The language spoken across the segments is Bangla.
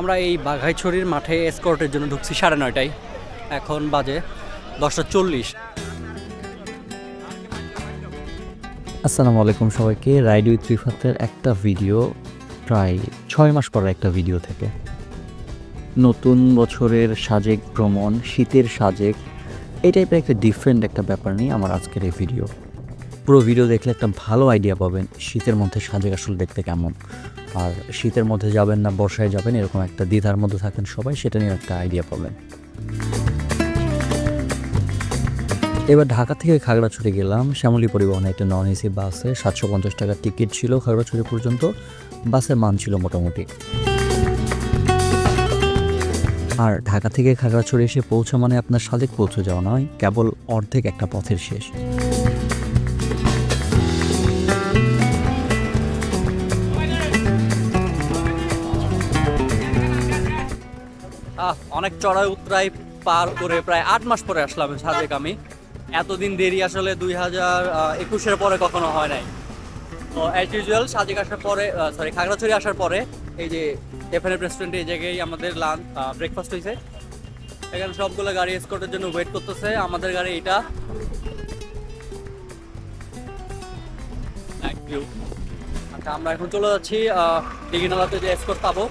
আমরা এই বাঘাইছড়ির মাঠে এসকর্টের জন্য ঢুকছি সাড়ে নয়টায়। এখন বাজে দশটা চল্লিশ। আসসালামু আলাইকুম সবাইকে। রাইড উইথ রিফাতের একটা ভিডিও প্রায় ছয় মাস পর একটা ভিডিও থেকে। নতুন বছরের সাজেক ভ্রমণ, শীতের সাজেক এই টাইপের একটা ডিফারেন্ট একটা ব্যাপার নিয়ে আমার আজকের এই ভিডিও। পুরো ভিডিও দেখলে একটা ভালো আইডিয়া পাবেন শীতের মধ্যে সাজেক আসলে দেখতে কেমন। আর শীতের মধ্যে যাবেন না, বর্ষায় যাবেন, এরকম একটা দ্বিধার মধ্যে থাকেন সবাই, সেটা নিয়ে একটা আইডিয়া পাবেন। এবার ঢাকা থেকে খাগড়াছড়ি গেলাম। শ্যামলী পরিবহনে একটা নন এসি বাসে সাতশো পঞ্চাশ টাকার টিকিট ছিল খাগড়াছড়ি পর্যন্ত। বাসের মান ছিল মোটামুটি। আর ঢাকা থেকে খাগড়াছড়ি এসে পৌঁছা মানে আপনার সাজেক পৌঁছে যাওয়া নয়, কেবল অর্ধেক একটা পথের শেষ। অনেক চড়াই উতরাই পার করে প্রায় আট মাস পরে আসলাম সাজেক আমি এতদিন দেরি আসলে দুই হাজার একুশের পরে কখনো হয় নাই। তো অ্যাজ ইউজুয়াল সাজেক আসার পরে সরি খাগড়াছড়ি আসার পরে এই যে এফএনএফ রেস্টুরেন্টে এই জায়গায় আমাদের লাঞ্চ ব্রেকফাস্ট হয়েছে এখানে সবগুলো গাড়ি এসকর্টের জন্য ওয়েট করতেছে। আমাদের গাড়ি এটা আচ্ছা আমরা এখন চলে যাচ্ছি দিঘিনালাতে যে এসকর্ট পাবো।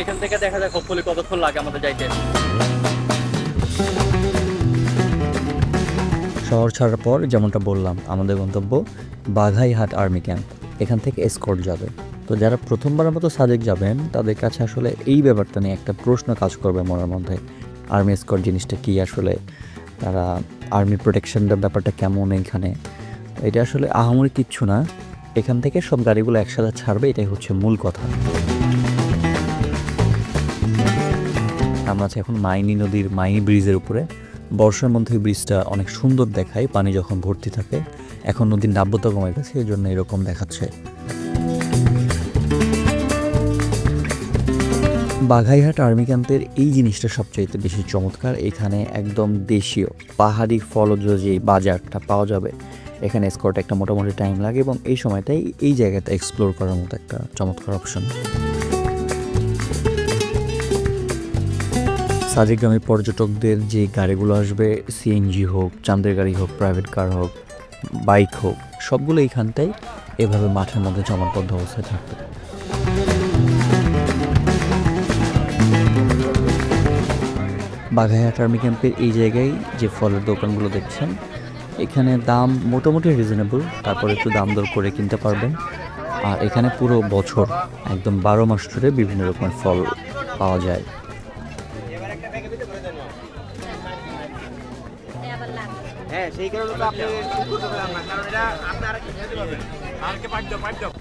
এখান থেকে দেখা যাক হোপফুলি কতক্ষণ লাগে আমাদের যাইতে। শহর ছাড়ার পর যেমনটা বললাম, আমাদের গন্তব্য বাঘাইহাট আর্মি ক্যাম্প। এখান থেকে এসকর্ট যাবে। তো যারা প্রথমবারের মতো সাজেক যাবেন, তাদের কাছে আসলে এই ব্যাপারটা নিয়ে একটা প্রশ্ন কাজ করবে মনের মধ্যে। আর্মি এসকর্ট জিনিসটা কি আসলে? তারা আর্মি প্রোটেকশনটার ব্যাপারটা কেমন এখানে? এটা আসলে আহামরি কিচ্ছু না। এখান থেকে সব গাড়িগুলো একসাথে ছাড়বে, এটাই হচ্ছে মূল কথা। আমরা আছি এখন মাইনি নদীর মাইনি ব্রিজের উপরে। বর্ষার মধ্যে ব্রিজটা অনেক সুন্দর দেখায়, পানি যখন ভর্তি থাকে, এখন নদীর নাব্যতা কমে গেছে এই জন্য এরকম দেখাচ্ছে। বাঘাইহাট আর্মি ক্যাম্পের এই জিনিসটা সবচাইতে বেশি চমৎকার, এখানে একদম দেশীয় পাহাড়ি ফলজ যে বাজারটা পাওয়া যাবে, এখানে স্কট একটা মোটামুটি টাইম লাগে এবং এই সময়টাই এই জায়গাটা এক্সপ্লোর করার মতো একটা চমৎকার অপশন সাজেগ্রামে পর্যটকদের যে গাড়িগুলো আসবে সিএনজি হোক চান্দের গাড়ি হোক প্রাইভেট কার হোক বাইক হোক, সবগুলো এইখানটাই এভাবে মাঠের মধ্যে জমাটবদ্ধ অবস্থায় থাকবে। বাঘাইহাট আর্মি ক্যাম্পের এই জায়গায় যে ফলের দোকানগুলো দেখছেন, এখানে দাম মোটামুটি রিজনেবল তারপর একটু দাম দর করে কিনতে পারবেন। আর এখানে পুরো বছর, একদম বারো মাস ধরে বিভিন্ন রকমের ফল পাওয়া যায়। তো আপনি করতে পারলাম না কারণ এটা আপনি আর খেতে পারবেন আর কে পাইপ দাও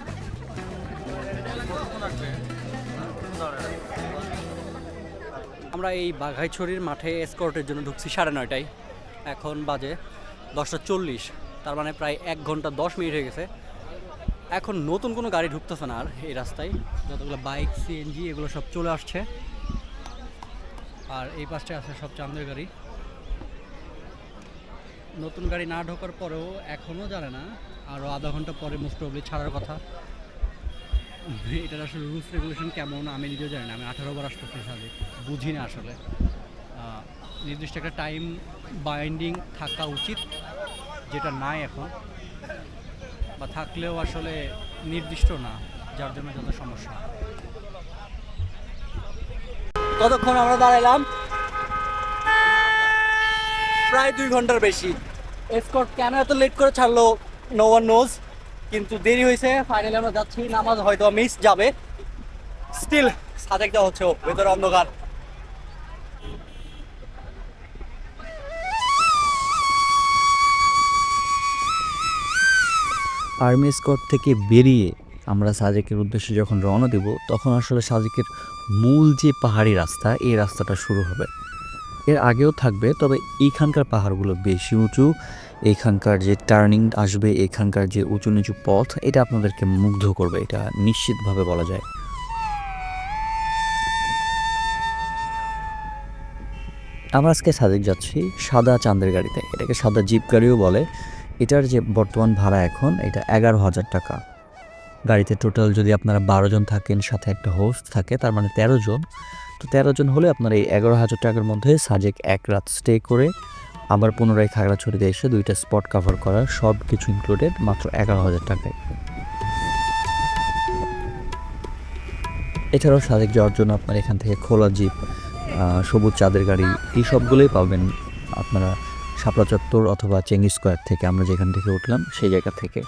আমরা এই বাঘাইছড়ির মাঠে এসকর্টের জন্য ঢুকছি সাড়ে নয়টায়। এখন বাজে দশটা চল্লিশ। তার মানে প্রায় এক ঘণ্টা দশ মিনিট হয়ে গেছে। এখন নতুন কোনো গাড়ি ঢুকতেছে না আর এই রাস্তায়। যতগুলো বাইক সিএনজি এগুলো সব চলে আসছে। আর এই পাশে আছে সব চাঁদের গাড়ি। নতুন গাড়ি না ঢোকার পরেও এখনও জানে না। আরও আধা ঘণ্টা পরে মোস্ট প্রবলি ছাড়ার কথা। এটার আসলে রুলস রেগুলেশন কেমন আমি নিজেও জানি না। আমি আঠারো বার আসতেছি সাথে বুঝি না আসলে। নির্দিষ্ট একটা টাইম বাইন্ডিং থাকা উচিত, যেটা নাই এখন। বা থাকলেও আসলে নির্দিষ্ট না, যার জন্য যত সমস্যা। কতক্ষণ আমরা দাঁড়াইলাম? প্রায় দুই ঘণ্টার বেশি। এসকর্ট কেন এত লেট করে ছাড়লো? নো ওয়ান নোজ কিন্তু দেরি হয়েছে ফাইনালি আমরা যাচ্ছি, নামাজ হয়তো মিস যাবে। স্টিল সাজেক দেওয়া হচ্ছে ভেতরে অন্ধকার। আর্মি স্কট থেকে বেরিয়ে আমরা সাজেকের উদ্দেশ্যে যখন রওনা দেব, তখন আসলে সাজেকের মূল যে পাহাড়ি রাস্তা, এই রাস্তাটা শুরু হবে। এর আগেও থাকবে, তবে এইখানকার পাহাড়গুলো বেশি উঁচু। এখানকার যে টার্নিং আসবে এখানকার যে উঁচু নিচু পথ, এটা আপনাদেরকে মুগ্ধ করবে, এটা নিশ্চিতভাবে বলা যায়। আমরা আজকে সাদেক যাচ্ছি সাদা চাঁদের গাড়িতে, এটাকে সাদা জিপ গাড়িও বলে। এটার যে বর্তমান ভাড়া এখন, এটা এগারো হাজার টাকা। গাড়িতে টোটাল যদি আপনারা বারো জন থাকেন, সাথে একটা হোস্ট থাকে, তার মানে তেরো জন। তো তেরো জন হলে আপনার এই এগারো হাজার টাকার মধ্যে সাজেক এক রাত স্টে করে আবার পুনরায় খাগড়াছড়িতে এসে দুইটা স্পট কাভার করা সব কিছু ইনক্লুডেড মাত্র এগারো হাজার টাকায়। এছাড়াও সাজেক যাওয়ার জন্য আপনার এখান থেকে খোলা জিপ সবুজ চাঁদের গাড়ি, এই সবগুলোই পাবেন আপনারা শাপলা চত্বর অথবা চেঙ্গি স্কোয়ার থেকে। আমরা যেখান থেকে উঠলাম, সেই জায়গা থেকে।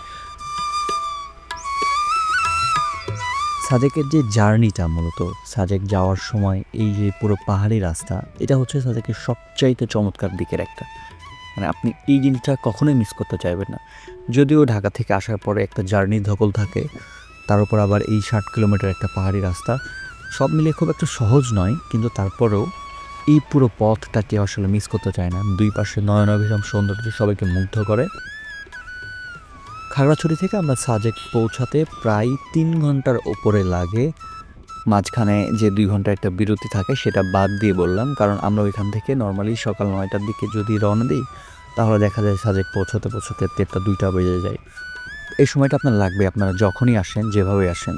সাজেকের যে জার্নিটা মূলত সাজেক যাওয়ার সময় এই যে পুরো পাহাড়ি রাস্তা, এটা হচ্ছে সাজেকের সবচাইতে চমৎকার দিকের একটা। মানে আপনি এই জিনিসটা কখনোই মিস করতে চাইবেন না। যদিও ঢাকা থেকে আসার পরে একটা জার্নি ধকল থাকে, তার উপর আবার এই ষাট কিলোমিটার একটা পাহাড়ি রাস্তা, সব মিলিয়ে খুব একটা সহজ নয়, কিন্তু তারপরেও এই পুরো পথটা পথটাকে আসলে মিস করতে চায় না। দুই পাশে নয়নাভিরাম সৌন্দর্য সবাইকে মুগ্ধ করে। খাগড়াছড়ি থেকে আমরা সাজেক পৌঁছাতে প্রায় তিন ঘণ্টার ওপরে লাগে। মাঝখানে যে দুই ঘণ্টা একটা বিরতি থাকে, সেটা বাদ দিয়ে বললাম, কারণ আমরা ওইখান থেকে নর্মালি সকাল নয়টার দিকে যদি রওনা দিই, তাহলে দেখা যায় সাজেক পৌঁছতে পৌঁছতে দেড়টা, দুইটা বেজে যায়। এই সময়টা আপনার লাগবে, আপনারা যখনই আসেন, যেভাবে আসেন।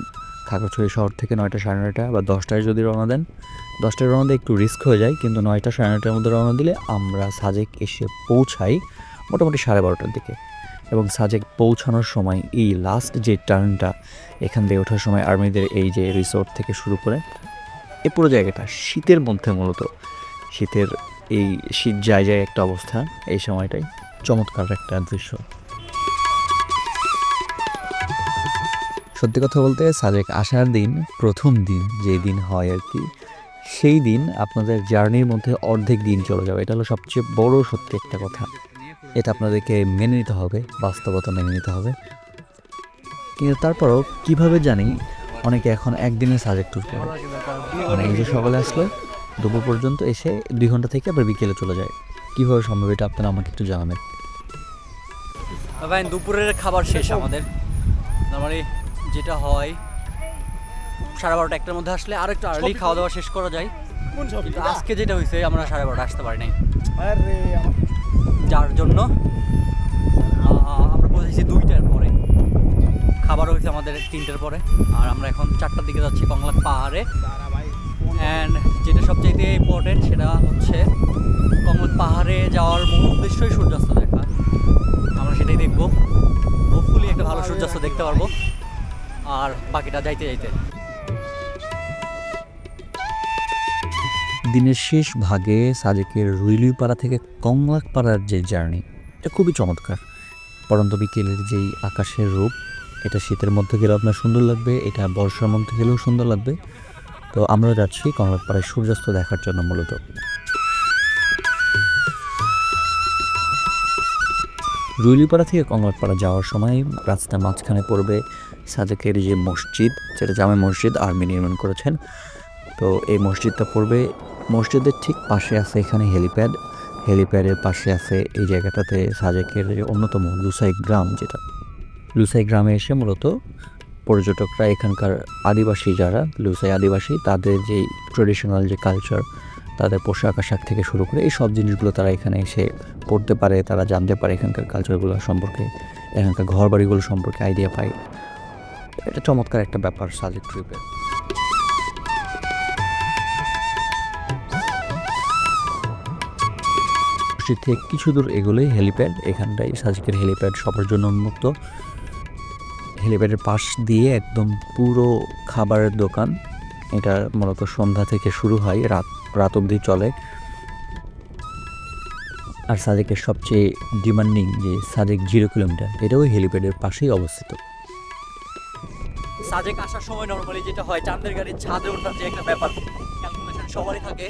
খাগড়াছড়ি শহর থেকে নয়টা সাড়ে নয়টা বা দশটায় যদি রওনা দেন, দশটায় রওনা দিয়ে একটু রিস্ক হয়ে যায়, কিন্তু নয়টা সাড়ে নয়টার মধ্যে রওনা দিলে আমরা সাজেক এসে পৌঁছাই মোটামুটি সাড়ে বারোটার দিকে। এবং সাজেক পৌঁছানোর সময় এই লাস্ট যে টার্নটা এখান দিয়ে ওঠার সময় আর্মিদের এই যে রিসোর্ট থেকে শুরু করে এই পুরো জায়গাটা শীতের মধ্যে মূলত। শীতের এই শীত যায় যায় একটা অবস্থা এই সময়টাই। চমৎকার একটা দৃশ্য। সত্যি কথা বলতে সাজেক আসার দিন, প্রথম দিন যেই দিন হয় আর কি, সেই দিন আপনাদের জার্নির মধ্যে অর্ধেক দিন চলে যাবে। এটা হলো সবচেয়ে বড় সত্যি একটা কথা। এটা আপনাদেরকে মেনে নিতে হবে বাস্তবতা মেনে নিতে হবে। কিন্তু তারপরও কীভাবে জানি অনেকে এখন একদিনে সাজেক ট্যুর করে। মানে এই যে সকালে আসলো দুপুর পর্যন্ত এসে দুই ঘণ্টা থেকে আবার বিকেলে চলে যায়। কীভাবে সম্ভব এটা আপনারা আমাকে একটু জানাবেন। ভাই দুপুরের খাবার শেষ আমাদের। নর্মালি যেটা হয় সাড়ে বারোটা একটার মধ্যে আসলে আর একটু আর্লি খাওয়া দাওয়া শেষ করা যায়। আজকে যেটা হয়েছে আমরা সাড়ে বারোটা আসতে পারি নাই। যার জন্য। আমরা পৌঁছেছি দুইটার পরে। খাবার হয়েছে আমাদের তিনটের পরে। আর আমরা এখন চারটার দিকে যাচ্ছি কংলাক পাহাড়ে। অ্যান্ড যেটা সবচেয়ে ইম্পর্টেন্ট সেটা হচ্ছে কংলাক পাহাড়ে যাওয়ার মূল উদ্দেশ্যই সূর্যাস্ত দেখা। আমরা সেটাই দেখব। হোপফুলি একটা ভালো সূর্যাস্ত দেখতে পারব। আর বাকিটা যাইতে যাইতে। দিনের শেষ ভাগে সাজেকের রুইলুইপাড়া থেকে কংলাকপাড়ার যে জার্নি, এটা খুবই চমৎকার। পরন্ত বিকেলের যেই আকাশের রূপ, এটা শীতের মধ্যে গেলেও আপনার সুন্দর লাগবে, এটা বর্ষার মধ্যে গেলেও সুন্দর লাগবে। তো আমরা যাচ্ছি কংলাকপাড়ায় সূর্যাস্ত দেখার জন্য মূলত। রুইলিপাড়া থেকে কংলাকপাড়া যাওয়ার সময় রাস্তার মাঝখানে পড়বে সাজেকের যে মসজিদ যেটা জামে মসজিদ আর্মি নির্মাণ করেছেন। তো এই মসজিদটা পড়বে মসজিদের ঠিক পাশে আছে এখানে হেলিপ্যাড। হেলিপ্যাডের পাশে আছে এই জায়গাটাতে সাজেকের অন্যতম লুসাই গ্রাম যেটা। লুসাই গ্রামে এসে মূলত পর্যটকরা এখানকার আদিবাসী যারা লুসাই আদিবাসী, তাদের যে ট্রেডিশনাল যে কালচার তাদের পোশাক আশাক থেকে শুরু করে এই সব জিনিসগুলো তারা এখানে এসে পড়তে পারে, তারা জানতে পারে এখানকার কালচারগুলো সম্পর্কে, এখানকার ঘর বাড়িগুলো সম্পর্কে আইডিয়া পায়। এটা চমৎকার একটা ব্যাপার সাজেক ট্রিপের মসজিদ থেকে কিছু দূর এগোলেই হেলিপ্যাড এখানটায় সাজেকের হেলিপ্যাড সবার জন্য উন্মুক্ত। হেলিপ্যাডের পাশ দিয়ে একদম পুরো খাবারের দোকান। এটা মূলত সন্ধ্যা থেকে শুরু হয়, রাত রাত অবধি চলে। আর সাজেকের সবচেয়ে ডিমান্ডিং যে সাজেক জিরো কিলোমিটার এটাও হেলিপ্যাডের পাশেই অবস্থিত। সাজেক আসার সময় নর্মালি যেটা হয়, চাঁদের গাড়ির ছাদে ওঠার যে একটা ব্যাপার সবারই থাকে।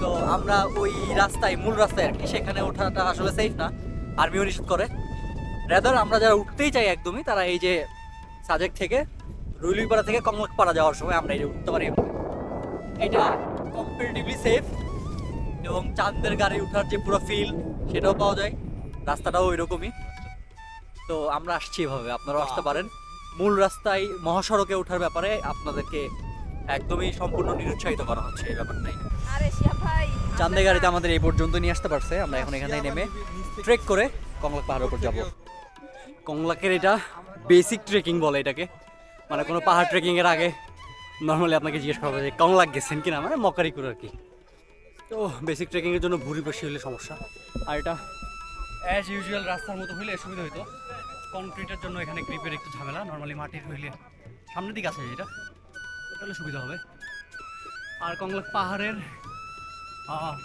তো আমরা ওই রাস্তায় মূল রাস্তায় আর কি সেখানে ওঠাটা আসলে সেফ না। আর্মিও নিষেধ করে। রেদার আমরা যারা উঠতেই চাই একদমই তারা এই যে সাজেক থেকে রুইলুইপাড়া থেকে কমলাকপাড়া যাওয়ার সময় আমরা এই যে উঠতে পারি। এটা কম্পারেটিভলি সেফ এবং চাঁদের গাড়ি ওঠার যে পুরো ফিল সেটাও পাওয়া যায়। রাস্তাটাও ওই রকমই তো আমরা আসছি এভাবে আপনারাও আসতে পারেন। মূল রাস্তায় মহাসড়কে ওঠার ব্যাপারে আপনাদেরকে একদমই সম্পূর্ণ নিরুৎসাহিত করা হচ্ছে এই ব্যাপারটাই চান্দে গাড়িতে আমাদের এই পর্যন্ত নিয়ে আসতে পারছে আমরা এখন এখানে নেমে ট্রেক করে কংলাক পাহাড়ের উপর যাব। কংলাকের এটা বেসিক ট্রেকিং বলে এটাকে। মানে কোনো পাহাড় ট্রেকিংয়ের আগে নর্মালি আপনাকে জিজ্ঞেস করা হবে যে কংলাক গেছেন কিনা মানে মকারি করে আর কি। তো বেসিক ট্রেকিংয়ের জন্য ভুড়ি বেশি হলে সমস্যা। আর এটা অ্যাজ ইউজুয়াল রাস্তার মতো হইলে সুবিধা হইতো। কংক্রিটের জন্য এখানে গ্রিপের একটু ঝামেলা নর্মালি মাটির হইলে সামনের দিকে আছে যেটা ওটা সুবিধা হবে। আর কংলাক পাহাড়ের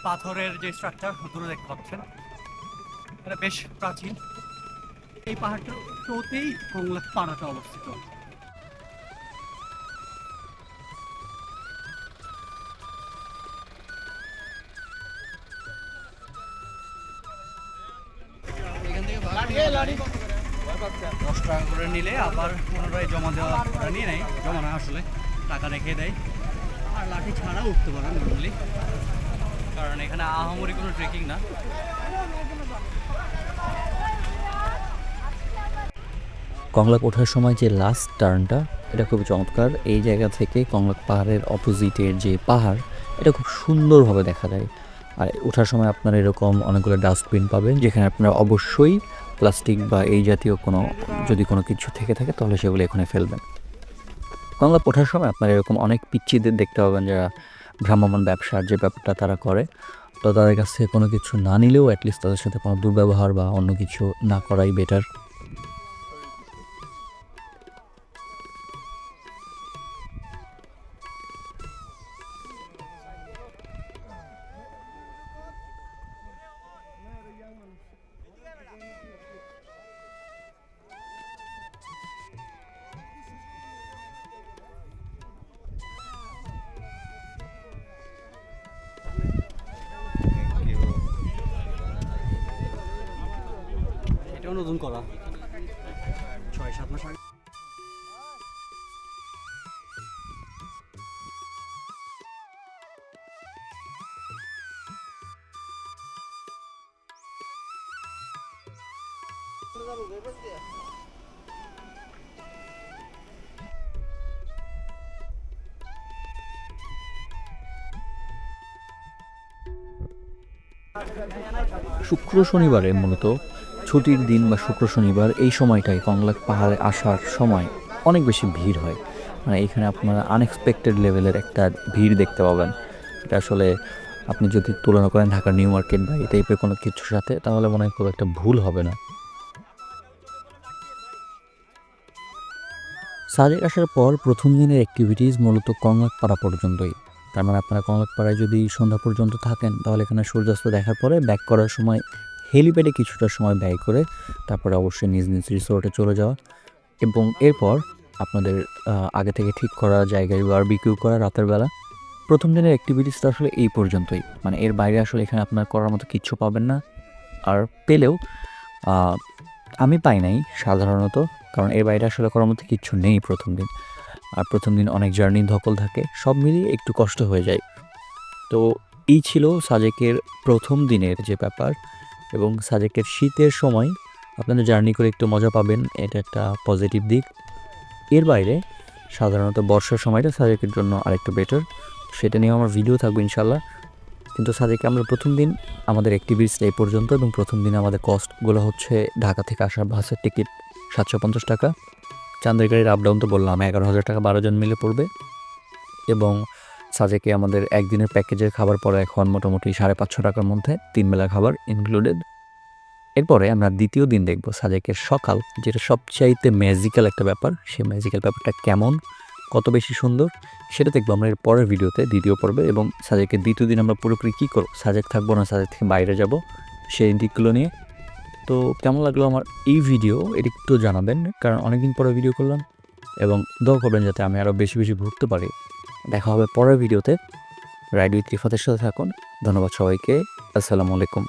পাথরের যে স্ট্রাকচার দূরে দেখতে পাচ্ছেন এটা বেশ প্রাচীন। এই পাহাড়টার টোতেই কংলাক পাড়াটা অবস্থিত। দশ টাকা করে নিলে আবার পুনরায় জমা দেওয়া নিয়ে নেয় জমা না আসলে। টাকা রেখে দেয়। আর লাঠি ছাড়াও উঠতে পারে নর্মালি কারণ এখানে আহামরি কোনো ট্রেকিং না। কংলাক ওঠার সময় যে লাস্ট টার্নটা এটা খুবই চমৎকার। এই জায়গা থেকে কংলাক পাহাড়ের অপোজিটের যে পাহাড়, এটা খুব সুন্দরভাবে দেখা যায় আর ওঠার সময় আপনারা এরকম অনেকগুলো ডাস্টবিন পাবেন, যেখানে আপনারা অবশ্যই প্লাস্টিক বা এই জাতীয় কোনো, যদি কোনো কিছু থেকে থাকে, তাহলে সেগুলো এখানে ফেলবেন। কংলাক ওঠার সময় আপনারা এরকম অনেক পিচ্ছিদের দেখতে পাবেন যারা ভ্রাম্যমান ব্যবসার যে ব্যাপারটা তারা করে। তো তাদের কাছ থেকে কোনো কিছু না নিলেও অ্যাটলিস্ট তাদের সাথে কোনো দুর্ব্যবহার বা অন্য কিছু না করাই বেটার এটাও নতুন করা। ছয় সাত মাস আগে। শুক্র শনিবারে মূলত ছুটির দিন বা শুক্র শনিবার এই সময়টায় কংলাক পাহাড়ে আসার সময় অনেক বেশি ভিড় হয়। মানে এখানে আপনারা আনএক্সপেক্টেড লেভেলের একটা ভিড় দেখতে পাবেন। এটা আসলে আপনি যদি তুলনা করেন ঢাকার নিউ মার্কেট বা এই টাইপের কোনো কিছুর সাথে, তাহলে মনে হয় খুব একটা ভুল হবে না। সাজেক আসার পর প্রথম দিনের অ্যাক্টিভিটিস মূলত কংলাকপাড়া পর্যন্তই। তার মানে আপনারা কংলাকপাড়ায় যদি সন্ধ্যা পর্যন্ত থাকেন, তাহলে এখানে সূর্যাস্ত দেখার পরে ব্যাক করার সময় হেলিপ্যাডে কিছুটা সময় ব্যয় করে তারপরে অবশ্যই নিজ নিজ রিসোর্টে চলে যাওয়া এবং এরপর আপনাদের আগে থেকে ঠিক করা জায়গায় বারবিকিউ করা রাতের বেলা। প্রথম দিনের অ্যাক্টিভিটিসটা আসলে এই পর্যন্তই। মানে এর বাইরে আসলে এখানে আপনার করার মতো কিচ্ছু পাবেন না। আর পেলেও আমি পাই নাই সাধারণত, কারণ এর বাইরে আসলে করার মতো কিচ্ছু নেই প্রথম দিন। আর প্রথম দিন অনেক জার্নি ধকল থাকে, সব মিলিয়ে একটু কষ্ট হয়ে যায়। তো এই ছিল সাজেকের প্রথম দিনের যে ব্যাপার। এবং সাজেকের শীতের সময় আপনারা জার্নি করে একটু মজা পাবেন। এটা একটা পজিটিভ দিক। এর বাইরে সাধারণত বর্ষার সময়টা সাজেকের জন্য আরেকটু বেটার সেটা নিয়ে আমার ভিডিও থাকবে ইনশাল্লাহ কিন্তু সাজেকে আমরা প্রথম দিন আমাদের অ্যাক্টিভিটিস এই পর্যন্ত এবং প্রথম দিন আমাদের কস্টগুলো হচ্ছে ঢাকা থেকে আসার বাসের টিকিট সাতশো পঞ্চাশ টাকা। চান্দের গাড়ির আপ ডাউন তো বললাম, এগারো হাজার টাকা বারো জন মিলে পড়বে। এবং সাজেকে আমাদের একদিনের প্যাকেজের খাবার পরে এখন মোটামুটি সাড়ে পাঁচশো টাকার মধ্যে, তিন বেলা খাবার ইনক্লুডেড এরপরে আমরা দ্বিতীয় দিন দেখব সাজেকের সকাল, যেটা সবচাইতে ম্যাজিক্যাল একটা ব্যাপার। সেই ম্যাজিক্যাল ব্যাপারটা কেমন, কত বেশি সুন্দর, সেটা দেখব আমরা এর পরের ভিডিওতে, দ্বিতীয় পর্বে। এবং সাজেকের দ্বিতীয় দিন আমরা পুরোপুরি কী করব, সাজেক থাকব না, সাজেক থেকে বাইরে যাব সেই দিকগুলো নিয়ে। তো কেমন লাগল আমার এই ভিডিও, এটা একটু জানাবেন, কারণ অনেকদিন পরে ভিডিও করলাম। এবং দোয়া করবেন যাতে আমি আরও বেশি বেশি ঘুরতে পারি। দেখা হবে পরের ভিডিওতে। রাইড উইথ রিফাতের সাথে থাকুন। ধন্যবাদ সবাইকে। আসসালামু আলাইকুম।